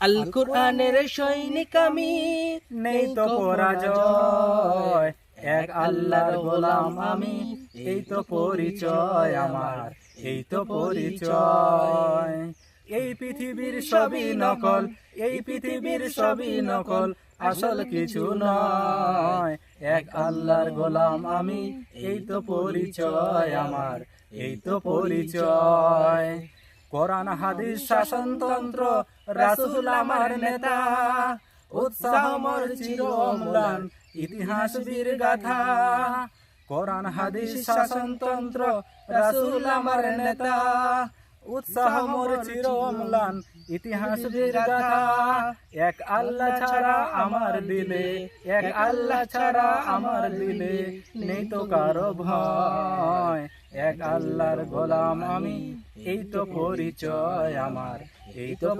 আল কোরআনের সৈনিক আমি নেই তো পরাজয়। এক আল্লাহর গোলাম আমি এই তো পরিচয় আমার এই তো পরিচয়। এই পৃথিবীর সবই নকল এই পৃথিবীর সবই নকল আসল কিছু নয়। এক আল্লাহর গোলাম আমি এই তো পরিচয় আমার এই তো পরিচয়। কোরআন, হাদিস শাসনতন্ত্র রাসূল আমার নেতা। উৎসাহ মোর চির অম্লান, ইতিহাস বীর গাথা। কোরআন, হাদিস শাসনতন্ত্র রাসূল আমার নেতা। উৎসাহ মোর চির অম্লান, ইতিহাস এক আল্লাহ ছাড়া আমার দিলে, এক আল্লাহ ছাড়া আমার দিলে নেই তো কারও ভয়। এক আল্লাহর গোলাম আমি, এই তো পরিচয় আমার, এই তো